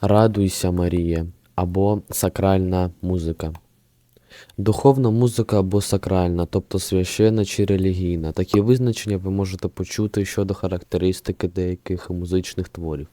Радуйся, Марія або сакральна музика. Духовна музика або сакральна, тобто священна чи релігійна. Такі визначення ви можете почути щодо характеристики деяких музичних творів.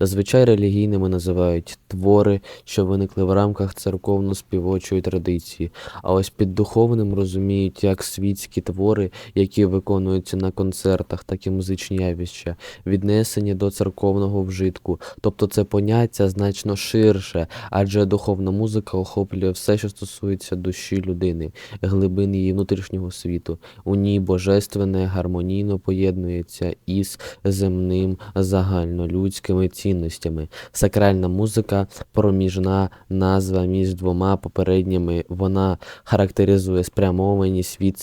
Зазвичай релігійними називають твори, що виникли в рамках церковно-співочої традиції, а ось під духовним розуміють як світські твори, які виконуються на концертах, так і музичні явища, віднесені до церковного вжитку. Тобто це поняття значно ширше, адже духовна музика охоплює все, що стосується душі людини, глибин її внутрішнього світу. У ній божественне гармонійно поєднується із земним загальнолюдськими цінностями. Сакральна музика проміжна назва між двома попередніми. Вона характеризує спрямованість від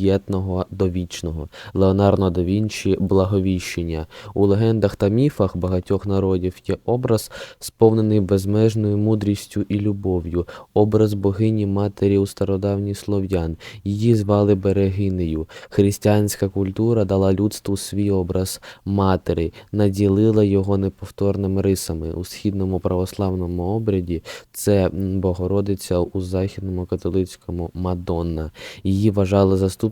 суттєтного до вічного. Леонардо да Вінчі Благовіщення. У легендах та міфах багатьох народів є образ, сповнений безмежною мудрістю і любов'ю, образ богині матері у стародавніх слов'ян. Її звали Берегинею. Християнська культура дала людству свій образ матері, наділила його неповторними рисами. У східному православному обряді це Богородиця, у західному католицькому Мадонна. Її вважали заступницею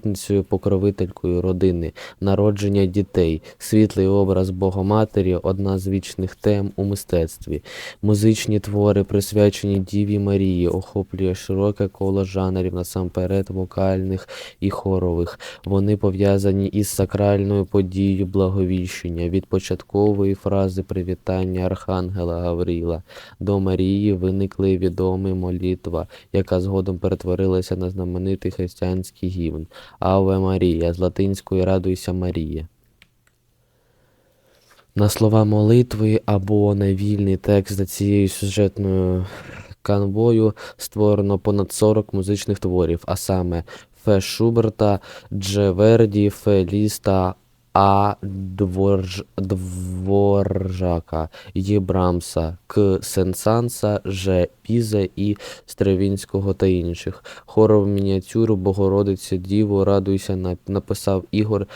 покровителькою родини, народження дітей. Світлий образ Богоматері одна з вічних тем у мистецтві. Музичні твори, присвячені Діві Марії, охоплює широке коло жанрів, насамперед вокальних і хорових. Вони пов'язані із сакральною подією благовіщення, від початкової фрази привітання Архангела Гавріла до Марії виникли відомі молитва, яка згодом перетворилася на знаменитий християнський гімн Аве Марія з латинської Радуйся Марія. На слова молитви або на вільний текст за цією сюжетною канвою створено понад 40 музичних творів, а саме Фе Шуберта, Джеверді, Фе Ліста, А. Дворж... Дворжака, Єбрамса, К. Сенсанса, Ж. Пізе і Стравінського та інших. Хоров мініатюру Богородиця Діво радуйся на- написав Ігор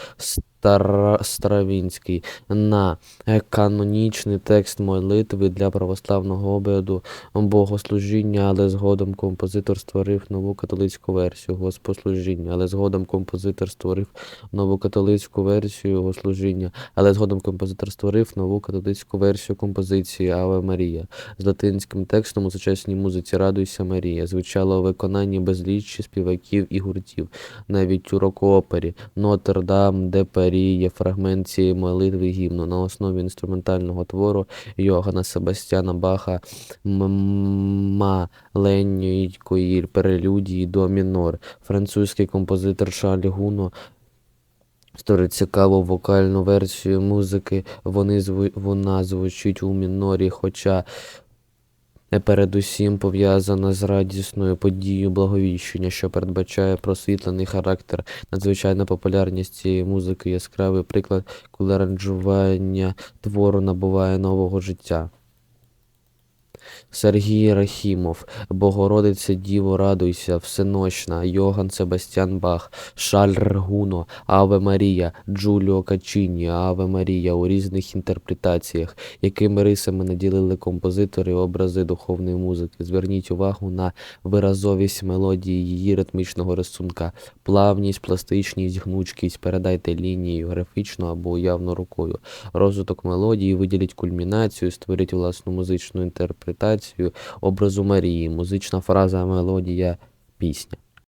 Стара... Стравінський на е, канонічний текст молитви для православного обряду богослужіння, але згодом композитор створив нову католицьку версію Госпослужіння, але згодом композитор створив нову католицьку версію його служіння, але згодом композитор створив нову католицьку версію композиції Аве Марія. З латинським текстом у сучасній музиці Радуйся Марія звучало у виконанні безліччя співаків і гуртів. Навіть у рок-опері Нотр-Дам де Парі є фрагмент цієї молитви гімну на основі інструментального твору Йогана Себастьяна Баха маленької прелюдії до мінор. Французький композитор Шарль Гуно створив цікаву вокальну версію музики. Вони зву... Вона звучить у мінорі, хоча передусім пов'язана з радісною подією благовіщення, що передбачає просвітлений характер. Надзвичайна популярність цієї музики яскравий приклад, коли аранжування твору набуває нового життя. Сергій Рахімов, Богородиця Діво радуйся, Всенощна, Йоган Себастьян Бах, Шарль Гуно, Аве Марія, Джуліо Качіні, Аве Марія у різних інтерпретаціях, якими рисами наділили композитори образи духовної музики. Зверніть увагу на виразовість мелодії її ритмічного рисунка, плавність, пластичність, гнучкість, передайте лінією графічно або уявно рукою. Розвиток мелодії, виділіть кульмінацію, створіть власну музичну інтерпретацію образу Марії, музична фраза, мелодія, пісня.